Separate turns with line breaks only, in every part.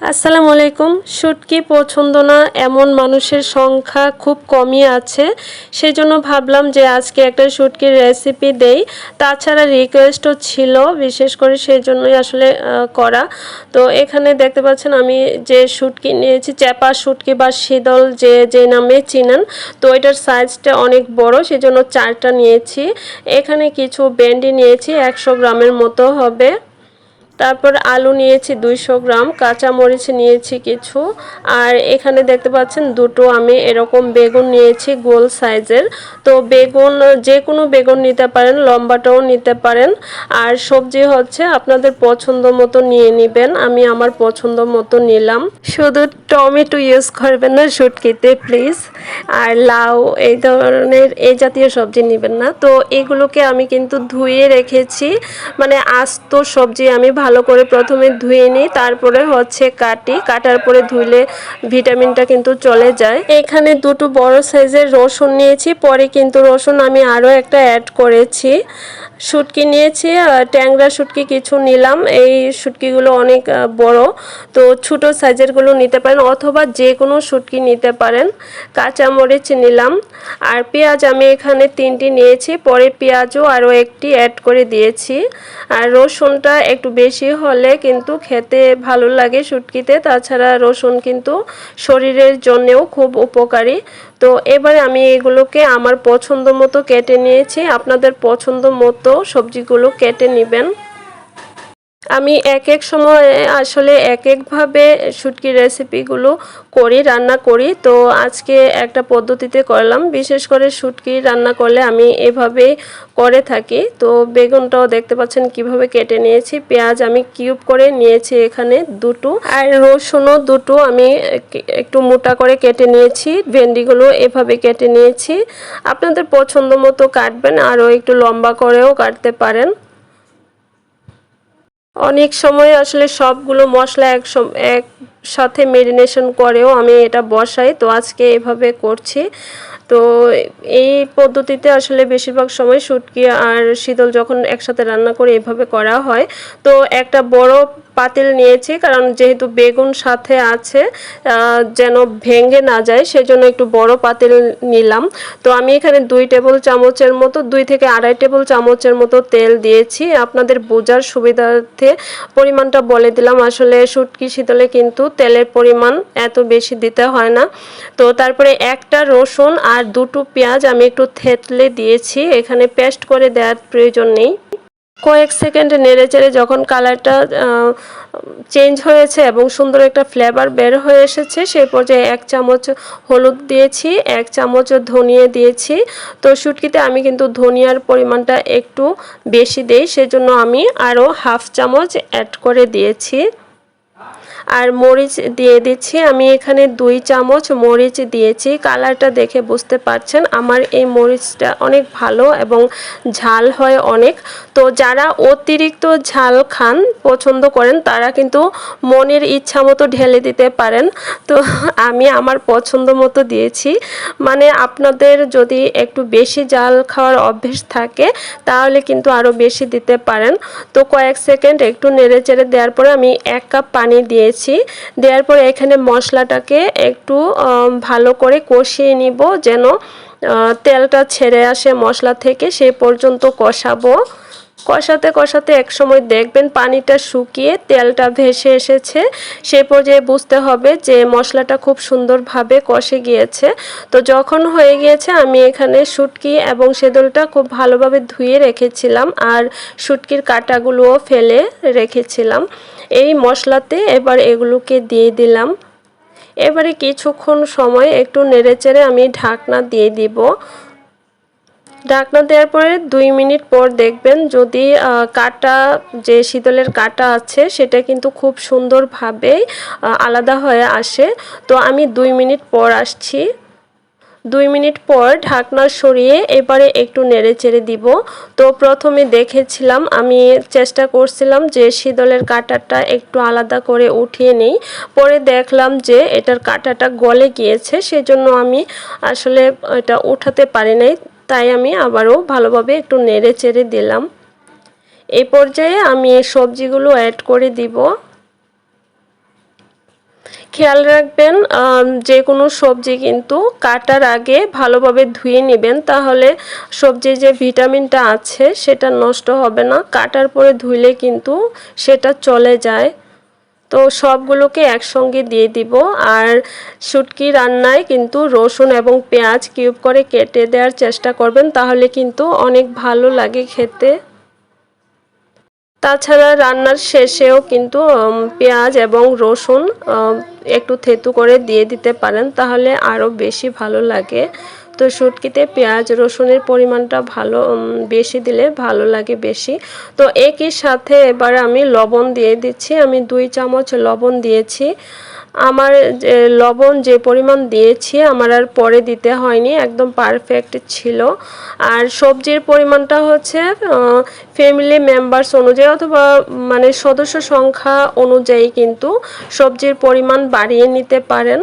আসসালামু আলাইকুম। শুটকি পছন্দ না, এমন মানুষের সংখ্যা খুব কমই আছে। সেই জন্য ভাবলাম যে আজকে একটা শুটকির রেসিপি দেই। তাছাড়া রিকোয়েস্টও ছিল, বিশেষ করে সেই জন্যই আসলে করা। তো এখানে দেখতে পাচ্ছেন আমি যে শুটকি নিয়েছি, চ্যাপা শুটকি বা শীতল যে যে নামে চিনেন, তো এটার সাইজটা অনেক বড় সেই জন্য চারটা নিয়েছি। এখানে কিছু ভেন্ডি নিয়েছি, একশো গ্রামের মতো হবে। তারপর আলু নিয়েছি দুইশো গ্রাম, কাঁচামরিচ নিয়েছি কিছু, আর এখানে দেখতে পাচ্ছেন দুটো আমি এরকম বেগুন নিয়েছি গোল সাইজের। তো বেগুন, যে কোনো বেগুন নিতে পারেন, লম্বাটাও নিতে পারেন, আর সবজি হচ্ছে আপনাদের পছন্দ মতো নিয়ে নেবেন, আমি আমার পছন্দ মতো নিলাম। শুধু টমেটো ইউজ করবেন না, শুটকিতে প্লিজ আর লাউ, এই ধরনের, এই জাতীয় সবজি নেবেন না। তো এগুলোকে আমি কিন্তু ধুয়ে রেখেছি মানে আস্ত সবজি আমি ভালো করে প্রথমে ধুয়ে নিই, তারপরে হচ্ছে কাটি। কাটার পরে ধুইলে ভিটামিনটা কিন্তু চলে যায়। এখানে দুটো বড় সাইজের রসুন নিয়েছি, পরে কিন্তু রসুন আমি আরও একটা অ্যাড করেছি। শুটকি নিয়েছি ট্যাংরা শুটকি কিছু নিলাম। এই শুটকিগুলো অনেক বড়, তো ছোট সাইজেরগুলো নিতে পারেন অথবা যে কোনো শুটকি নিতে পারেন। কাঁচামরিচ নিলাম। আর পেঁয়াজ আমি এখানে তিনটি নিয়েছি, পরে পেঁয়াজও আরও একটি অ্যাড করে দিয়েছি। আর রসুনটা একটু বেশি হলে কিন্তু খেতে ভালো লাগে শুটকিতে। তাছাড়া রসুন কিন্তু শরীরের জন্যেও খুব উপকারী। তো এবারে আমি এগুলোকে আমার পছন্দ মতো কেটে নিয়েছি। আপনাদের পছন্দ মতো সবজিগুলো কেটে নেবেন। আমি এক এক সময় আসলে এক একভাবে শুটকি রেসিপিগুলো করি, রান্না করি। তো আজকে একটা পদ্ধতিতে করলাম। বিশেষ করে শুটকি রান্না করলে আমি এভাবে করে থাকি। তো বেগুনটাও দেখতে পাচ্ছেন কীভাবে কেটে নিয়েছি। পেঁয়াজ আমি কিউব করে নিয়েছি এখানে দুটো। আর রসুনও দুটো আমি একটু মোটা করে কেটে নিয়েছি। ভেন্ডিগুলো এভাবে কেটে নিয়েছি। আপনাদের পছন্দ মতো কাটবেন। আরও একটু লম্বা করেও কাটতে পারেন। অনেক সময় আসলে সবগুলো মশলা এক একসাথে মেরিনেশন করেও আমি এটা বসাই। তো আজকে এভাবে করছি। তো এই পদ্ধতিতে আসলে বেশিরভাগ সময় শুটকি আর শীতল যখন একসাথে রান্না করে এভাবে করা হয়, তো একটা বড় পাতিল নিয়েছি কারণ যেহেতু বেগুন সাথে আছে যেন ভেঙে না যায় সেজন্য একটু বড় পাতিল নিলাম। তো আমি এখানে দুই টেবিল চামচের মতো, দুই থেকে আড়াই টেবিল চামচের মতো তেল দিয়েছি। আপনাদের বোঝার সুবিধার্থে পরিমাণটা বলে দিলাম। আসলে শুটকি শীতলে কিন্তু তেলের পরিমাণ এত বেশি দিতে হয় না। তো তারপরে একটা রসুন আর দুটো পেঁয়াজ আমি একটু থেতলে দিয়েছি। এখানে পেস্ট করে দেওয়ার প্রয়োজন নেই। কয়েক সেকেন্ড নেড়ে চেড়ে যখন কালারটা চেঞ্জ হয়েছে এবং সুন্দর একটা ফ্লেভার বের হয়ে এসেছে সেই পর্যায়ে এক চামচ হলুদ দিয়েছি, এক চামচ ধনিয়া দিয়েছি। তো শুটকিতে আমি কিন্তু ধনিয়ার পরিমাণটা একটু বেশি দেই, সেজন্য আমি আরও হাফ চামচ অ্যাড করে দিয়েছি। আর মরিচ দিয়ে দিচ্ছি। আমি এখানে দুই চামচ মরিচ দিয়েছি। কালারটা দেখে বুঝতে পারছেন, আমার এই মরিচটা অনেক ভালো এবং ঝাল হয় অনেক। তো যারা অতিরিক্ত ঝাল খান, পছন্দ করেন, তারা কিন্তু মনের ইচ্ছা মতো ঢেলে দিতে পারেন। তো আমি আমার পছন্দ মতো দিয়েছি। মানে আপনাদের যদি একটু বেশি জাল খাওয়ার অভ্যেস থাকে, তাহলে কিন্তু আরও বেশি দিতে পারেন। তো কয়েক সেকেন্ড একটু নেড়ে চেড়ে দেওয়ার পরে আমি এক কাপ পানি দিয়েছি। দেওয়ার পরে এখানে মশলাটাকে একটু ভালো করে কষিয়ে নিব যেন তেলটা ছেড়ে আসে মশলা থেকে, সে পর্যন্ত কষাবো। কষাতে কষাতে এক সময় দেখবেন পানিটা শুকিয়ে তেলটা ভেসে এসেছে। সে পর্যায়ে বুঝতে হবে যে মশলাটা খুব সুন্দরভাবে কষে গিয়েছে। তো যখন হয়ে গিয়েছে আমি এখানে শুটকি এবং সেদলটা খুব ভালোভাবে ধুয়ে রেখেছিলাম আর শুটকির কাঁটাগুলোও ফেলে রেখেছিলাম। এই মশলাতে এবার এগুলোকে দিয়ে দিলাম। এবারে কিছুক্ষণ সময় একটু নেড়েচেড়ে আমি ঢাকনা দিয়ে দিব। ঢাকনা দেওয়ার পরে দুই মিনিট পর দেখবেন যদি কাটা, যে শীতলের কাটা আছে সেটা কিন্তু খুব সুন্দরভাবে আলাদা হয়ে আসে। তো আমি দুই মিনিট পর আসছি। দুই মিনিট পর ঢাকনা সরিয়ে এবারে একটু নেড়ে চেড়ে দিব। তো প্রথমে দেখেছিলাম, আমি চেষ্টা করছিলাম যে শীতলের কাঁটাটা একটু আলাদা করে উঠিয়ে নেই। পরে দেখলাম যে এটার কাঁটাটা গলে গিয়েছে, সেজন্য আমি আসলে এটা উঠাতে পারি নাই। তাই আমি আবারও ভালোভাবে একটু নেড়ে চেড়ে দিলাম। এই পর্যায়ে আমি সবজিগুলো অ্যাড করে দিব। খেয়াল রাখবেন যে কোনো সবজি কিন্তু কাটার আগে ভালোভাবে ধুয়ে নেবেন, তাহলে সবজির যে ভিটামিনটা আছে সেটা নষ্ট হবে না। কাটার পরে ধুইলে কিন্তু সেটা চলে যায়। তো সবগুলোকে একসঙ্গে দিয়ে দিব। আর শুটকি রান্নায় কিন্তু রসুন এবং পেঁয়াজ কিউব করে কেটে দেওয়ার চেষ্টা করবেন, তাহলে কিন্তু অনেক ভালো লাগে খেতে। তাছাড়া রান্নার শেষেও কিন্তু পেঁয়াজ এবং রসুন একটু থেতু করে দিয়ে দিতে পারেন, তাহলে আরও বেশি ভালো লাগে। তো শুটকিতে পেঁয়াজ, রসুনের পরিমাণটা ভালো বেশি দিলে ভালো লাগে বেশি। তো একই সাথে এবার আমি লবণ দিয়ে দিচ্ছি, আমি দুই চামচ লবণ দিয়েছি। আমার লবণ যে পরিমাণ দিয়েছি, আমার আর পরে দিতে হয়নি, একদম পারফেক্ট ছিল। আর সবজির পরিমাণটা হচ্ছে ফ্যামিলি মেম্বার্স অনুযায়ী অথবা মানে সদস্য সংখ্যা অনুযায়ী কিন্তু সবজির পরিমাণ বাড়িয়ে নিতে পারেন।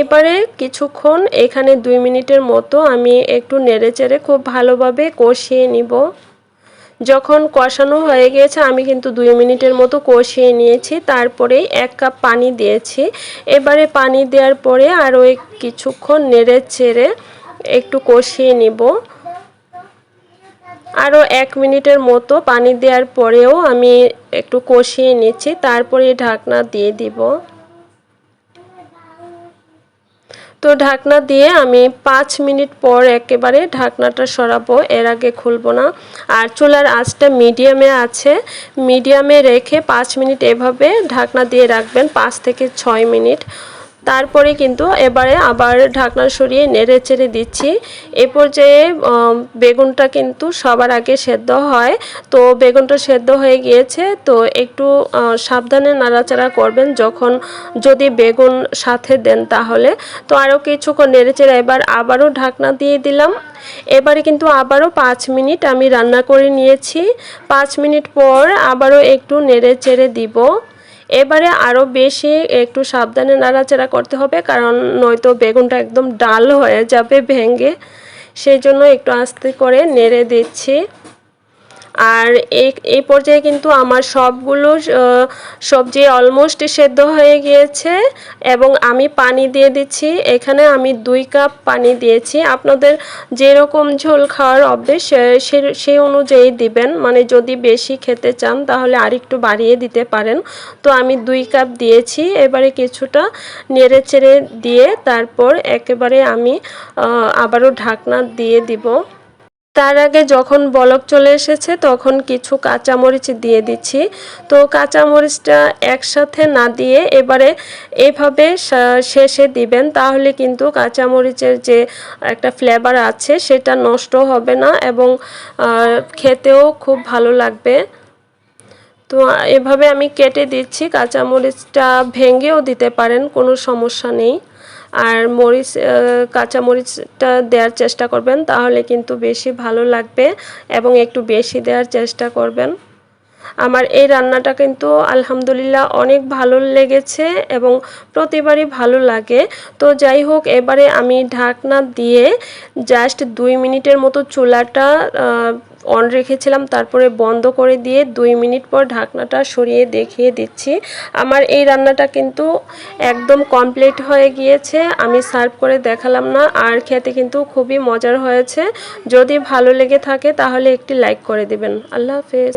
এবারে কিছুক্ষণ এখানে দুই মিনিটের মতো আমি একটু নেড়েচেড়ে খুব ভালোভাবে কষিয়ে নিব। যখন কষানো হয়ে গিয়েছে, আমি কিন্তু দুই মিনিটের মতো কষিয়ে নিয়েছি। তারপরেই এক কাপ পানি দিয়েছি। এবারে পানি দেওয়ার পরে আরও কিছুক্ষণ নেড়ে চেড়ে একটু কষিয়ে নিব। আরও এক মিনিটের মতো পানি দেওয়ার পরেও আমি একটু কষিয়ে নিচ্ছি। তারপরে ঢাকনা দিয়ে দিব। তো ঢাকনা দিয়ে আমি পাঁচ মিনিট পর একেবারে ঢাকনাটা সরাবো, এর আগে খুলবো না। আর চুলার আঁচটা মিডিয়ামে আছে, মিডিয়ামে রেখে পাঁচ মিনিট এভাবে ঢাকনা দিয়ে রাখবেন, পাঁচ থেকে ছয় মিনিট। তারপরে কিন্তু এবারে আবার ঢাকনা সরিয়ে নেড়ে চেড়ে দিচ্ছি। এ পর্যায়ে বেগুনটা কিন্তু সবার আগে সেদ্ধ হয়। তো বেগুনটা সেদ্ধ হয়ে গিয়েছে। তো একটু সাবধানে নাড়াচাড়া করবেন যখন যদি বেগুন সাথে দেন তাহলে। তো আরও কিছুক্ষণ নেড়ে চেড়ে এবার আবারও ঢাকনা দিয়ে দিলাম। এবারে কিন্তু আবারও পাঁচ মিনিট আমি রান্না করে নিয়েছি। পাঁচ মিনিট পর আবারও একটু নেড়ে চেড়ে দিব। এবারে আরও বেশি একটু সাবধানে নাড়াচাড়া করতে হবে, কারণ নয়তো বেগুনটা একদম ডাল হয়ে যাবে ভেঙে। সেই জন্য একটু আস্তে করে নেড়ে দিচ্ছি। আর এই পর্যায়ে কিন্তু আমার সবগুলো সবজি অলমোস্ট সেদ্ধ হয়ে গিয়েছে এবং আমি পানি দিয়ে দিচ্ছি। এখানে আমি দুই কাপ পানি দিয়েছি। আপনাদের যেরকম ঝোল খাওয়ার অভ্যেস সেই অনুযায়ী দিবেন। মানে যদি বেশি খেতে চান, তাহলে আরেকটু বাড়িয়ে দিতে পারেন। তো আমি দুই কাপ দিয়েছি। এবারে কিছুটা নেড়ে চেড়ে দিয়ে তারপর একেবারে আমি আবারও ঢাকনা দিয়ে দিব। তার আগে যখন বলক চলে এসেছে, তখন কিছু কাঁচামরিচ দিয়ে দিচ্ছি। তো কাঁচামরিচটা একসাথে না দিয়ে এবারে এভাবে শেষে দিবেন, তাহলে কিন্তু কাঁচামরিচের যে একটা ফ্লেভার আছে, সেটা নষ্ট হবে না এবং খেতেও খুব ভালো লাগবে। তো এভাবে আমি কেটে দিচ্ছি, কাঁচামরিচটা ভেঙেও দিতে পারেন, কোনো সমস্যা নেই। আর মরিচ কাঁচা মরিচটা দেওয়ার চেষ্টা করবেন, তাহলে কিন্তু বেশি ভালো লাগবে এবং একটু বেশি দেওয়ার চেষ্টা করবেন। আমার এই রান্নাটা কিন্তু আলহামদুলিল্লাহ অনেক ভালো লেগেছে এবং প্রতিবারই ভালো লাগে। তো যাই হোক, এবারে আমি ঢাকনা দিয়ে জাস্ট দুই মিনিটের মতো চুলাটা অন রেখেছিলাম, তারপরে বন্ধ করে দিয়ে দুই মিনিট পর ঢাকনাটা সরিয়ে দেখিয়ে দিচ্ছি। আমার এই রান্নাটা কিন্তু একদম কমপ্লিট হয়ে গিয়েছে, আমি সার্ভ করে দেখালাম না, আর খেতে কিন্তু খুবই মজার হয়েছে। যদি ভালো লেগে থাকে তাহলে একটি লাইক করে দিবেন। আল্লাহ হাফেজ।